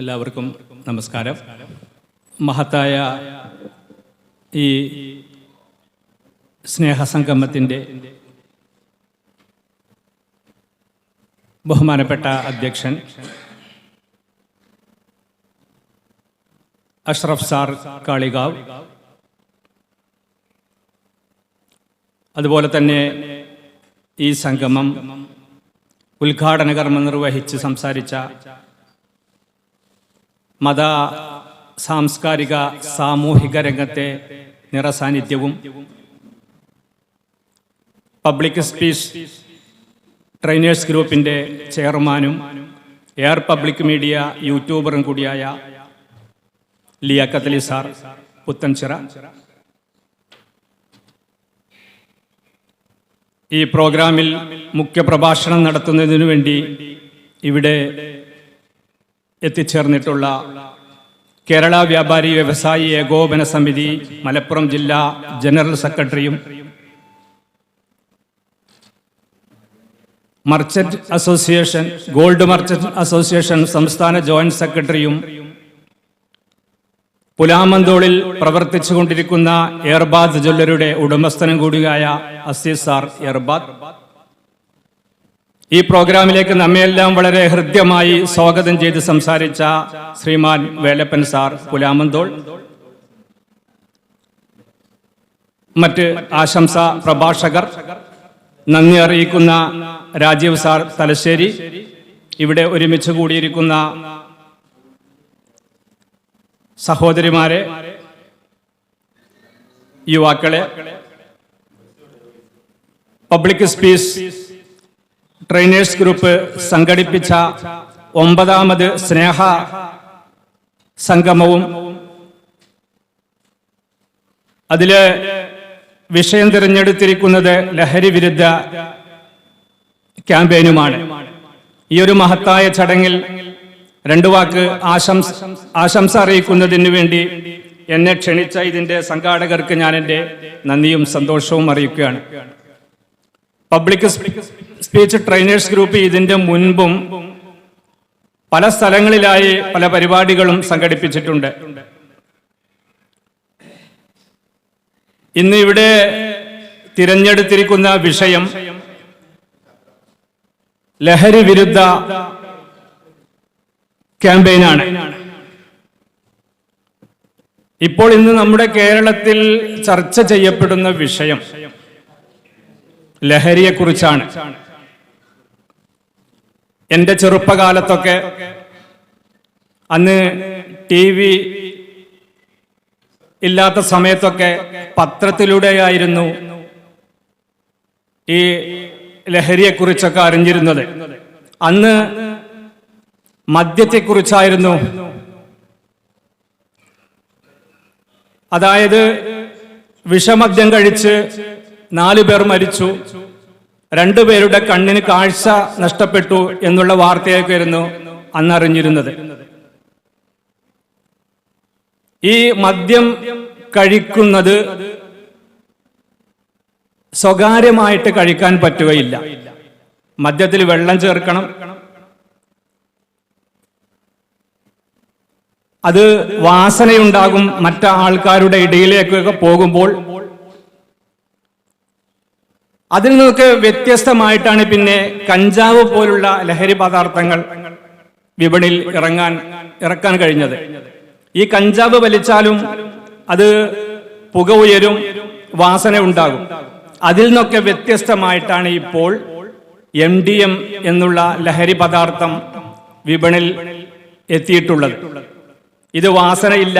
എല്ലാവർക്കും നമസ്കാരം. മഹത്തായ ഈ സ്നേഹസംഗമത്തിന്റെ ബഹുമാനപ്പെട്ട അധ്യക്ഷൻ അഷ്റഫ് സാർ കാളികാവ്. അതുപോലെ തന്നെ ഈ സംഗമം ഉദ്ഘാടന കർമ്മം നിർവഹിച്ച് സംസാരിച്ച മത സാംസ്കാരിക സാമൂഹിക രംഗത്തെ നിറസാന്നിധ്യവും പബ്ലിക് സ്പീച്ച് ട്രെയിനേഴ്സ് ഗ്രൂപ്പിന്റെ ചെയർമാനും എയർ പബ്ലിക് മീഡിയ യൂട്യൂബറും കൂടിയായ ലിയാക്കത്തലി സാർ പുത്തൻചിറ. ഈ പ്രോഗ്രാമിൽ മുഖ്യ പ്രഭാഷണം നടത്തുന്നതിനു വേണ്ടി ഇവിടെ എത്തിച്ചേർന്നിട്ടുള്ള കേരള വ്യാപാരി വ്യവസായി ഏകോപന സമിതി മലപ്പുറം ജില്ലാ ജനറൽ സെക്രട്ടറിയും merchant association gold merchant association സംസ്ഥാന ജോയിന്റ് സെക്രട്ടറിയും പുലാമന്തോളിൽ പ്രവർത്തിച്ചു കൊണ്ടിരിക്കുന്ന എയർബാദ് ജ്വല്ലറിയുടെ ഉടമസ്ഥനും കൂടിയായ അസീസ് സാർ എയർബാദ്. ഈ പ്രോഗ്രാമിലേക്ക് നമ്മയെല്ലാം വളരെ ഹൃദ്യമായി സ്വാഗതം ചെയ്ത് സംസാരിച്ച ശ്രീമാൻ വേലപ്പൻ സാർ പുലാമന്തോൾ. മറ്റ് ആശംസ പ്രഭാഷകർ നന്ദി അറിയിക്കുന്ന രാജീവ് സാർ തലശ്ശേരി ഇവിടെ ഒരുമിച്ച് കൂടിയിരിക്കുന്ന സഹോദരിമാരെ യുവാക്കളെ പബ്ലിക് സ്പീച്ച് ട്രെയിനേഴ്സ് ഗ്രൂപ്പ് സംഘടിപ്പിച്ച ഒമ്പതാമത് സ്നേഹ സംഗമവും അതിൽ വിഷയം തിരഞ്ഞെടുത്തിരിക്കുന്നത് ലഹരി വിരുദ്ധ ക്യാമ്പയിനുമാണ്. ഈ ഒരു മഹത്തായ ചടങ്ങിൽ രണ്ടു വാക്ക് ആശംസ ആശംസ അറിയിക്കുന്നതിന് വേണ്ടി എന്നെ ക്ഷണിച്ച ഇതിന്റെ സംഘാടകർക്ക് ഞാൻ എന്റെ നന്ദിയും സന്തോഷവും അറിയിക്കുകയാണ്. പബ്ലിക് സ്പീച്ച് ട്രെയിനേഴ്സ് ഗ്രൂപ്പ് ഇതിന്റെ മുൻപും പല സ്ഥലങ്ങളിലായി പല പരിപാടികളും സംഘടിപ്പിച്ചിട്ടുണ്ട്. ഇന്ന് ഇവിടെ തിരഞ്ഞെടുത്തിരിക്കുന്ന വിഷയം ലഹരി വിരുദ്ധ ക്യാമ്പയിനാണ് ഇപ്പോൾ ഇന്ന് നമ്മുടെ കേരളത്തിൽ ചർച്ച ചെയ്യപ്പെടുന്ന വിഷയം ലഹരിയെക്കുറിച്ചാണ്. എന്റെ ചെറുപ്പകാലത്തൊക്കെ അന്ന് ടി വി ഇല്ലാത്ത സമയത്തൊക്കെ പത്രത്തിലൂടെയായിരുന്നു ഈ ലഹരിയെക്കുറിച്ചൊക്കെ അറിഞ്ഞിരുന്നത്. അന്ന് മദ്യത്തെക്കുറിച്ചായിരുന്നു. അതായത് വിഷമദ്യം കഴിച്ച് നാലു പേർ മരിച്ചു. രണ്ടുപേരുടെ കണ്ണിന് കാഴ്ച നഷ്ടപ്പെട്ടു എന്നുള്ള വാർത്തയൊക്കെയായിരുന്നു അന്ന് അറിഞ്ഞിരുന്നത്. ഈ മദ്യം കഴിക്കുന്നത് സ്വകാര്യമായിട്ട് കഴിക്കാൻ പറ്റുകയില്ല. മദ്യത്തിൽ വെള്ളം ചേർക്കണം. അത് വാസനയുണ്ടാകും മറ്റ ആൾക്കാരുടെ ഇടയിലേക്കൊക്കെ പോകുമ്പോൾ അതിൽ നിന്നൊക്കെ വ്യത്യസ്തമായിട്ടാണ് പിന്നെ കഞ്ചാവ് പോലുള്ള ലഹരി പദാർത്ഥങ്ങൾ വിപണിയിൽ ഇറങ്ങാൻ ഇറക്കാൻ കഴിഞ്ഞത്. ഈ കഞ്ചാവ് വലിച്ചാലും അത് പുക ഉയരും വാസന ഉണ്ടാകും. അതിൽ നിന്നൊക്കെ വ്യത്യസ്തമായിട്ടാണ് ഇപ്പോൾ എം ഡി എം എന്നുള്ള ലഹരി പദാർത്ഥം വിപണിയിൽ എത്തിയിട്ടുള്ളത്. ഇത് വാസനയില്ല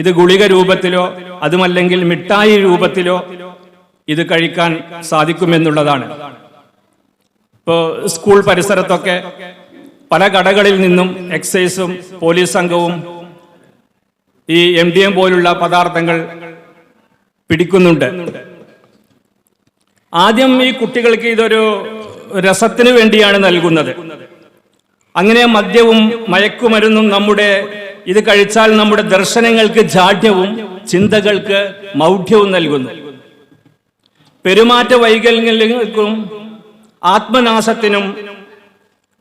ഇത് ഗുളിക രൂപത്തിലോ അതുമല്ലെങ്കിൽ മിഠായി രൂപത്തിലോ ഇത് കഴിക്കാൻ സാധിക്കുമെന്നുള്ളതാണ്. ഇപ്പോൾ സ്കൂൾ പരിസരത്തൊക്കെ പല കടകളിൽ നിന്നും എക്സൈസും പോലീസ് സംഘവും ഈ എം ഡി എം പോലുള്ള പദാർത്ഥങ്ങൾ പിടിക്കുന്നുണ്ട്. ആദ്യം ഈ കുട്ടികൾക്ക് ഇതൊരു രസത്തിന് വേണ്ടിയാണ് നൽകുന്നത്. അങ്ങനെ മദ്യവും മയക്കുമരുന്നും നമ്മുടെ ഇത് കഴിച്ചാൽ നമ്മുടെ ദർശനങ്ങൾക്ക് ജാഢ്യവും ചിന്തകൾക്ക് മൗഢ്യവും നൽകുന്നു. പെരുമാറ്റ വൈകല്യങ്ങൾക്കും ആത്മനാശത്തിനും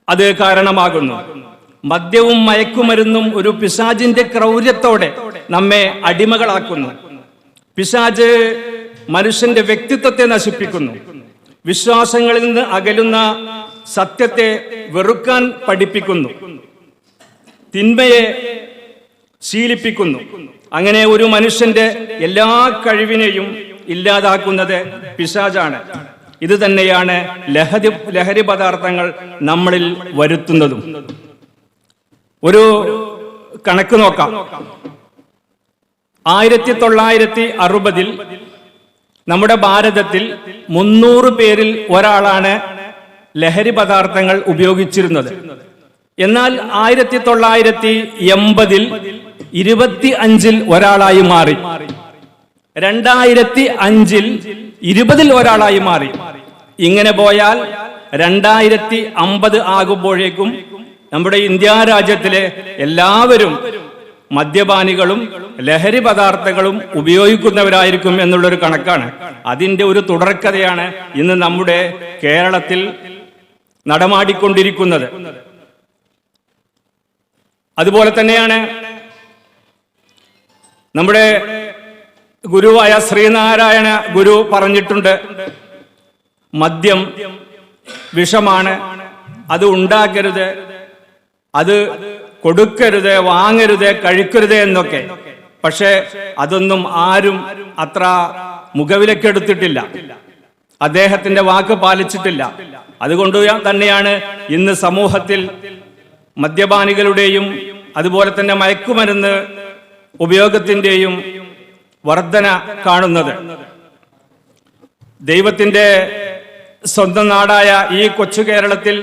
അത് കാരണമാകുന്നു. മദ്യവും മയക്കുമരുന്നും ഒരു പിശാജിന്റെ ക്രൗര്യത്തോടെ നമ്മെ അടിമകളാക്കുന്നു. പിശാജ് മനുഷ്യന്റെ വ്യക്തിത്വത്തെ നശിപ്പിക്കുന്നു. വിശ്വാസങ്ങളിൽ നിന്ന് അകലുന്ന സത്യത്തെ വെറുക്കാൻ പഠിപ്പിക്കുന്നു. തിന്മയെ ശീലിപ്പിക്കുന്നു. അങ്ങനെ ഒരു മനുഷ്യന്റെ എല്ലാ കഴിവിനെയും ഇല്ലാതാക്കുന്നത് പിശാജാണ്. ഇത് തന്നെയാണ് ലഹരി ലഹരി പദാർത്ഥങ്ങൾ നമ്മളിൽ വരുത്തുന്നതും. ഒരു കണക്ക് നോക്കാം. ആയിരത്തി തൊള്ളായിരത്തി അറുപതിൽ നമ്മുടെ ഭാരതത്തിൽ മുന്നൂറ് പേരിൽ ഒരാളാണ് ലഹരി പദാർത്ഥങ്ങൾ ഉപയോഗിച്ചിരുന്നത്. എന്നാൽ ആയിരത്തി തൊള്ളായിരത്തി എൺപതിൽ ഇരുപത്തി അഞ്ചിൽ ഒരാളായി മാറി. രണ്ടായിരത്തി അഞ്ചിൽ ഇരുപതിൽ ഒരാളായി മാറി. ഇങ്ങനെ പോയാൽ രണ്ടായിരത്തി അമ്പത് ആകുമ്പോഴേക്കും നമ്മുടെ ഇന്ത്യ രാജ്യത്തിലെ എല്ലാവരും മദ്യപാനികളും ലഹരി പദാർത്ഥങ്ങളും ഉപയോഗിക്കുന്നവരായിരിക്കും എന്നുള്ളൊരു കണക്കാണ്. അതിന്റെ ഒരു തുടർക്കഥയാണ് ഇന്ന് നമ്മുടെ കേരളത്തിൽ നടമാടിക്കൊണ്ടിരിക്കുന്നത്. അതുപോലെ തന്നെയാണ് നമ്മുടെ ഗുരുവായ ശ്രീനാരായണ ഗുരു പറഞ്ഞിട്ടുണ്ട്. മദ്യം വിഷമാണ്. അത് ഉണ്ടാക്കരുത്. അത് കൊടുക്കരുത് വാങ്ങരുത് കഴിക്കരുത് എന്നൊക്കെ. പക്ഷേ അതൊന്നും ആരും അത്ര മുഖവിലക്കെടുത്തിട്ടില്ല അദ്ദേഹത്തിന്റെ വാക്ക് പാലിച്ചിട്ടില്ല. അതുകൊണ്ട് തന്നെയാണ് ഇന്ന് സമൂഹത്തിൽ മദ്യപാനികളുടെയും അതുപോലെ തന്നെ മയക്കുമരുന്ന് ഉപയോഗത്തിന്റെയും വർധന കാണുന്നത്. ദൈവത്തിന്റെ സ്വന്തം നാടായ ഈ കൊച്ചു കേരളത്തിൽ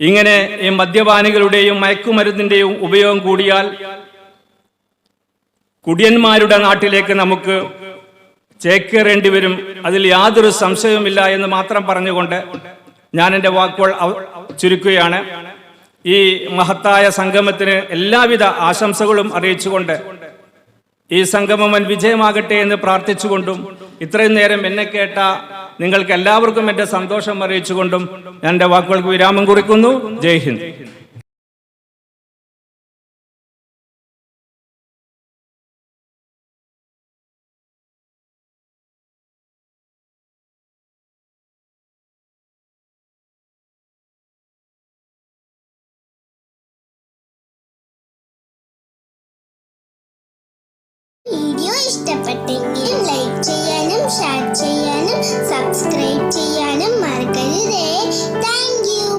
ഇങ്ങനെ ഈ മദ്യപാനികളുടെയും മയക്കുമരുന്നിന്റെയും ഉപയോഗം കൂടിയാൽ കുടിയന്മാരുടെ നാട്ടിലേക്ക് നമുക്ക് ചേക്കേറേണ്ടി വരും. അതിൽ യാതൊരു സംശയവുമില്ല എന്ന് മാത്രം പറഞ്ഞുകൊണ്ട് ഞാൻ എന്റെ വാക്കുകൾ ചുരുക്കുകയാണ്. ഈ മഹത്തായ സംഗമത്തിന് എല്ലാവിധ ആശംസകളും അറിയിച്ചുകൊണ്ട് ഈ സംഗമം വൻ വിജയമാകട്ടെ എന്ന് പ്രാർത്ഥിച്ചുകൊണ്ടും ഇത്രയും നേരം എന്നെ കേട്ട നിങ്ങൾക്ക് എല്ലാവർക്കും എന്റെ സന്തോഷം അറിയിച്ചുകൊണ്ടും ഞാൻ എന്റെ വാക്കുകൾക്ക് വിരാമം കുറിക്കുന്നു. ജയ് ഹിന്ദ്. വീഡിയോ ഇഷ്ടപ്പെട്ടെങ്കിൽ ലൈക്ക് ചെയ്യാനും ഷെയർ ചെയ്യാനും സബ്സ്ക്രൈബ് ചെയ്യാനും